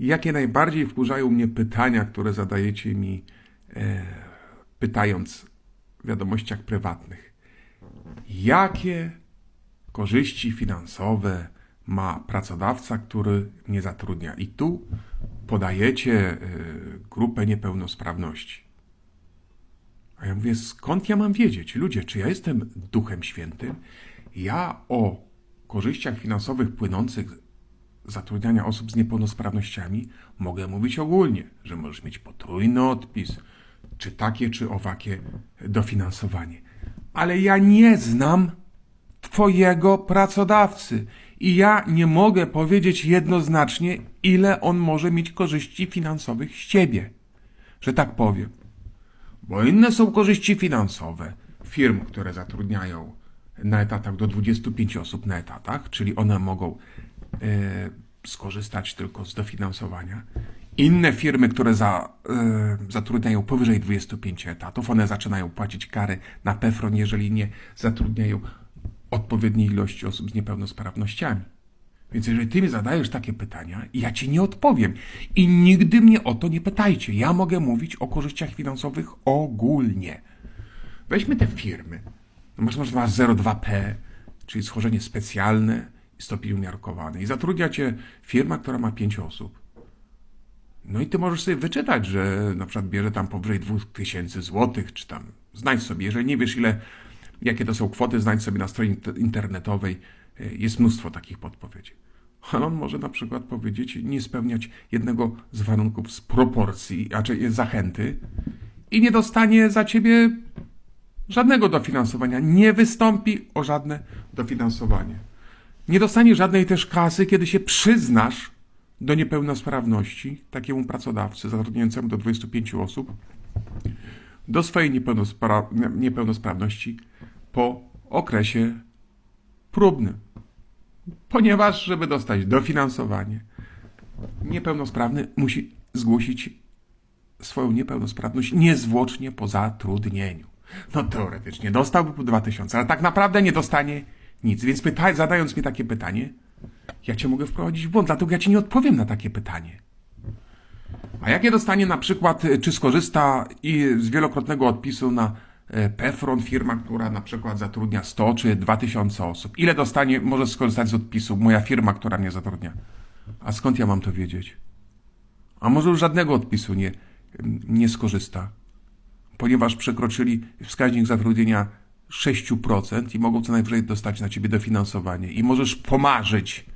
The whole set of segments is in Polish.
Jakie najbardziej wkurzają mnie pytania, które zadajecie mi, e, pytając w wiadomościach prywatnych? Jakie korzyści finansowe ma pracodawca, który mnie zatrudnia? I tu podajecie e, grupę niepełnosprawności. A ja mówię, skąd ja mam wiedzieć? Ludzie, czy ja jestem Duchem Świętym? Ja o korzyściach finansowych płynących zatrudniania osób z niepełnosprawnościami mogę mówić ogólnie, że możesz mieć potrójny odpis, czy takie, czy owakie dofinansowanie. Ale ja nie znam Twojego pracodawcy i ja nie mogę powiedzieć jednoznacznie, ile on może mieć korzyści finansowych z Ciebie, że tak powiem. Bo inne są korzyści finansowe firm, które zatrudniają na etatach do 25 osób na etatach, czyli one mogą e, skorzystać tylko z dofinansowania. Inne firmy, które za, e, zatrudniają powyżej 25 etatów, one zaczynają płacić kary na PEFRON, jeżeli nie zatrudniają odpowiedniej ilości osób z niepełnosprawnościami. Więc jeżeli ty mi zadajesz takie pytania, ja ci nie odpowiem. I nigdy mnie o to nie pytajcie. Ja mogę mówić o korzyściach finansowych ogólnie. Weźmy te firmy. No masz, masz 02P, czyli schorzenie specjalne i stopień umiarkowany. I zatrudnia cię firma, która ma 5 osób. No i ty możesz sobie wyczytać, że na przykład bierze tam powyżej 2000 złotych, czy tam znajdź sobie, jeżeli nie wiesz ile, jakie to są kwoty, znajdź sobie na stronie int- internetowej, y, jest mnóstwo takich podpowiedzi. Ale on może na przykład powiedzieć, nie spełniać jednego z warunków z proporcji, raczej zachęty i nie dostanie za ciebie żadnego dofinansowania, nie wystąpi o żadne dofinansowanie. Nie dostanie żadnej też kasy, kiedy się przyznasz do niepełnosprawności takiemu pracodawcy zatrudniającemu do 25 osób, do swojej niepełnospra- niepełnosprawności po okresie próbnym. Ponieważ, żeby dostać dofinansowanie, niepełnosprawny musi zgłosić swoją niepełnosprawność niezwłocznie po zatrudnieniu. No teoretycznie dostałby po 2000, ale tak naprawdę nie dostanie nic. Więc pytaj, zadając mi takie pytanie, ja cię mogę wprowadzić w błąd, dlatego ja ci nie odpowiem na takie pytanie. A jakie dostanie na przykład, y, czy skorzysta i z wielokrotnego odpisu na e, Pefron, firma, która na przykład zatrudnia 100 czy 2000 osób? Ile dostanie, może skorzystać z odpisu moja firma, która mnie zatrudnia? A skąd ja mam to wiedzieć? A może już żadnego odpisu nie, nie skorzysta? ponieważ przekroczyli wskaźnik zatrudnienia 6% i mogą co najwyżej dostać na ciebie dofinansowanie. I możesz pomarzyć,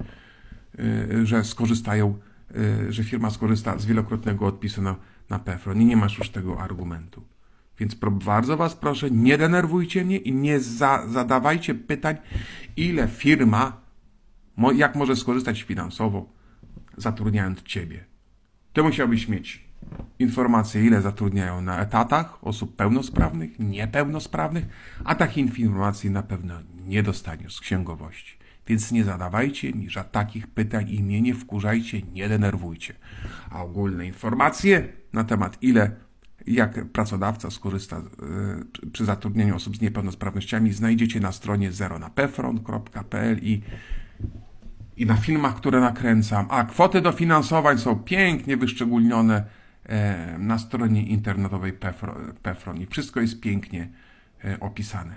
y, że skorzystają, y, że firma skorzysta z wielokrotnego odpisu na, na PEFRON i nie masz już tego argumentu. Więc bardzo was proszę, nie denerwujcie mnie i nie za, zadawajcie pytań, ile firma, jak może skorzystać finansowo, zatrudniając ciebie. Ty musiałbyś mieć informacje, ile zatrudniają na etatach osób pełnosprawnych, niepełnosprawnych, a takich informacji na pewno nie dostaniesz z księgowości. Więc nie zadawajcie mi takich pytań i mnie nie wkurzajcie, nie denerwujcie. A ogólne informacje na temat ile, jak pracodawca skorzysta e, przy- zatrudnieniu osób z niepełnosprawnościami znajdziecie na stronie zeronapefron.pl i i na filmach, które nakręcam. A kwoty dofinansowań są pięknie wyszczególnione na stronie internetowej Pefro- Pefron i wszystko jest pięknie e, opisane.